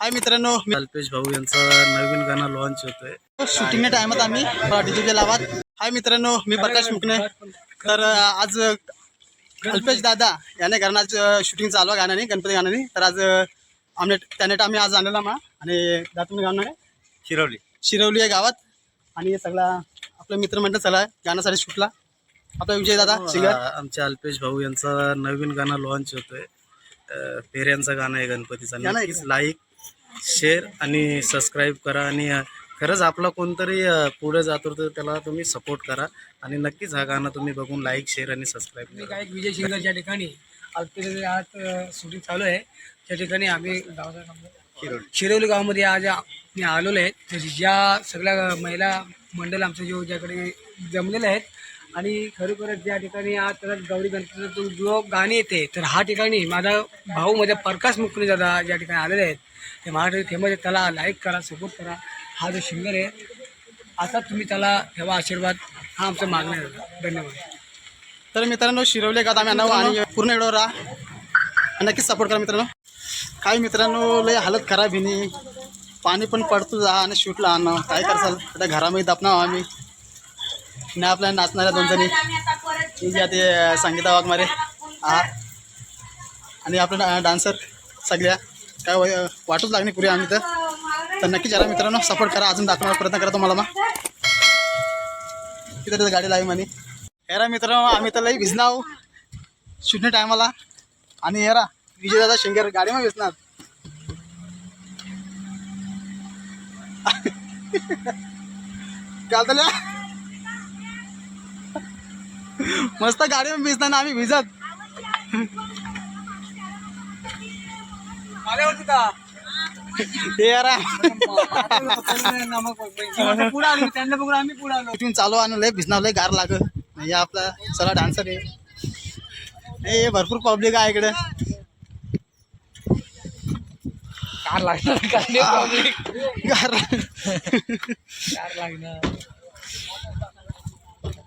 हाय मित्रांनो अल्पेश भाऊ यांचा नवीन गाणं लॉन्च होतोय. शूटिंगच्या टायमात आम्ही डीजेच्या लावात हाय मित्रांनो मी प्रकाश मुकणे. तर आज अल्पेश दादा याने आज शूटिंग चालू आहे गाण्याने गणपती गाण्याने. तर आज आमने त्या नेट आम्ही आज आणलेला मा. आणि तुम्ही गाणं आहे? शिरवली. शिरवली आहे गावात. आणि हे सगळा आपलं मित्रमंडळ चला गाण्यासाठी शूटला आपला विजय दादा सिंगर आमच्या अल्पेश भाऊ यांचा नवीन गाणं लॉन्च होतोय. अं, पेऱ्यांचं गाणं आहे गणपतीचं. लाईक शेअर आणि सबस्क्राईब करा आणि खरंच आपला कोणतरी पुढे जातो तर त्याला तुम्ही सपोर्ट करा आणि नक्कीच हा गाणं तुम्ही बघून लाईक शेअर आणि सबस्क्राईब करा. गायक विजय शिंगर ज्या ठिकाणी अल्पेश आज शूटिंग चालू आहे त्या ठिकाणी आम्ही गावाचं नाव शिरवली गावामध्ये आज मी आलेलो आहे. ज्या सगळ्या महिला मंडळ आमचं जो ज्याकडे जमलेले आहेत आणि खरोखरच ज्या ठिकाणी आज तर गौरी गणपतीचं जो गाणे गाणी येते तर हा ठिकाणी माझा भाऊ माझ्या प्रकाश मुकुंद दादा ज्या ठिकाणी आलेले आहेत ते महाराष्ट्र फेमस त्याला लाईक करा सपोर्ट करा. हा जो सिंगर आहे आता तुम्ही त्याला ठेवा आशीर्वाद. हा आमचं मागणं आहे. धन्यवाद. तर मित्रांनो शिरवले गात आम्ही आणावं आणि पूर्ण एवढं राहा. नक्कीच सपोर्ट करा मित्रांनो. काही मित्रांनो लय हालत खराब हिनी पाणी पण पडतो जा आणि शूटला आणणं काय करसाल आता घरामध्ये दापणावं आम्ही. नाही आपल्या नाचणाऱ्या दोन जणी ही आहे ते संगीता वाघमारे. हा आणि आपलं डान्सर सगळ्या. काय वाटूच लागणे पुरे आम्ही तर. तर नक्की जरा मित्रांनो सपोर्ट करा. अजून दाखवण्याचा प्रयत्न करा तुम्हाला मग. तिथे गाडी लावी म्हणे. हेरा मित्रांनो आम्ही तर लई भिजणार शून्य टायमाला. आणि हेरा विजयदादा शिंगर गाडीमध्ये भिजणार. काल झालं? मस्त गाडीमध्ये भिजणार ना आम्ही भिजत. हे शूटिंग चालू भिजणार लय गार लाग म्हणजे आपला सगळा डान्सर आहे. हे भरपूर पब्लिक आहे इकडे. कार लागणार गार कार लागणार.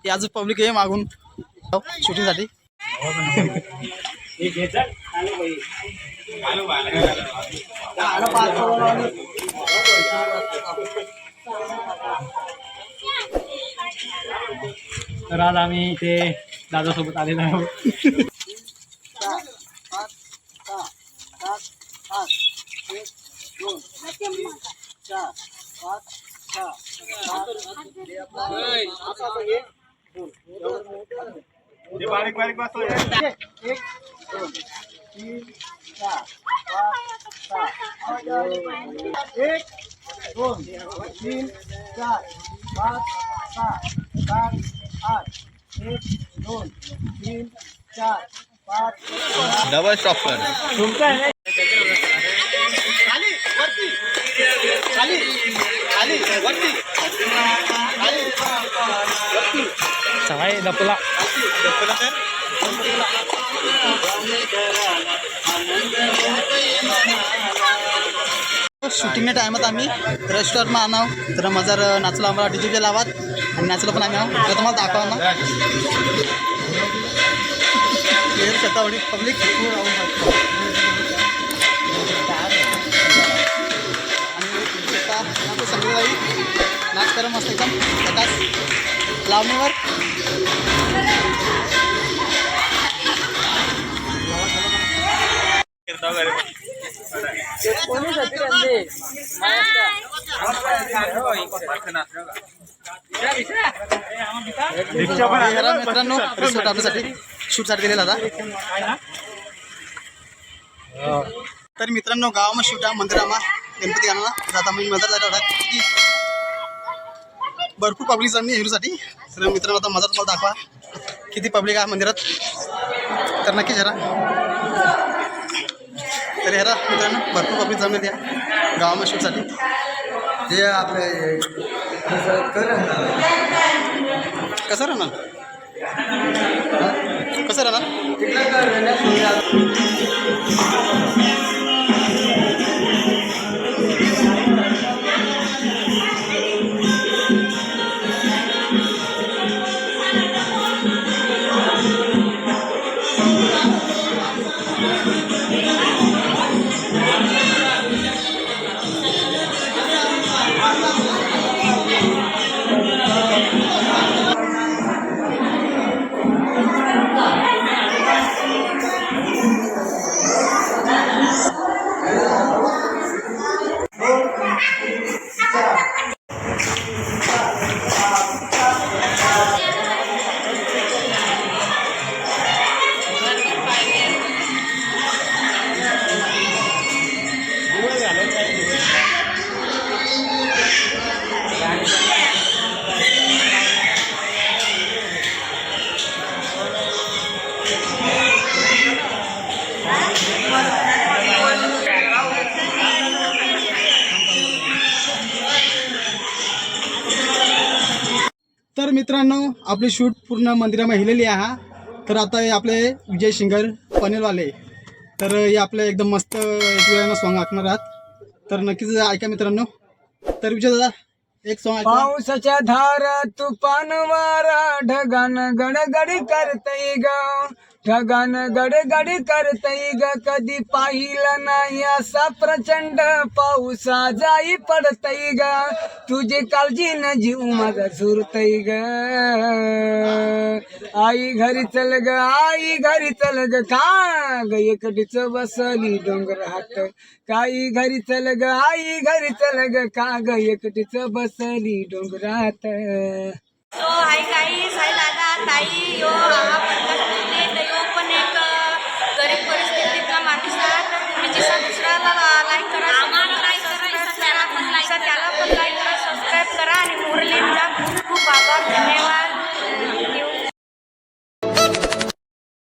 हे अजून पब्लिक आहे मागून. शूटिंगसाठी? तर आज आम्ही इथे दादासोबत आलेलो आहोत. एक दोन तीन चार पाच सहा सात आठ एक दोन तीन चार पाच डबल स्टॉप कर खाली खाली खाली वरती। खाली। वरती सकाळी दपला शूटिंगच्या टायमात आम्ही रेस्टॉरंटમાં आणाव तर मजार नाचलो आम्हाला डीजे लावात. आणि नाचलो पण आम्ही आहोत तर तुम्हाला दाखवा ना. शतावडी पब्लिक संगीताई नाच करा मस्त एकदम. प्रकाश लावणीवर. मित्रांनो रिसोर्ट आपल्यासाठी शूटसाठी दिलेला होता तर मित्रांनो गावामध्ये शूट मंदिरामा गणपती गाणं जाता म्हणजे मजा जात होता किती भरपूर पब्लिक जमली हिरूसाठी तर मित्रांनो आता मजा तुम्हाला दाखवा किती पब्लिक आहे मंदिरात. तर नक्की जरा. तर हेरा मित्रांनो भरपूर पब्लिक जमलेली आहे गावामध्ये शूटसाठी ते आपले कसं राहणार? कसं राहणार? तर मित्रांनो आपली शूट पूर्ण मंदिरामध्ये हिलेली आहे. तर आता हे आपले विजय शिंगर पनेलवाले तर हे आपले एकदम मस्त वेळानं सॉंग ऐकणार आहात. तर नक्कीच ऐका मित्रांनो. तर विजय दादा एक सॉंग पावसाच्या धारा तुफान वारा ढगान गडगड करतय गाव ढगान गडगड करतय ग कधी पाहिलं नाही असा प्रचंड पाऊसा. जाई पडतय ग तुझी काळजी न जीव माझा झुरतय ग. आई घरी चल ग आई घरी चल ग का ग एकटीच बसली डोंगर हात. काही घरी चल ग आई घरी चल ग का ग एकटीच बसली डोंगरात. सो हाय काही साई दादा ताई यो हा पडकास्ट म्हणजे तर पण एक गरीब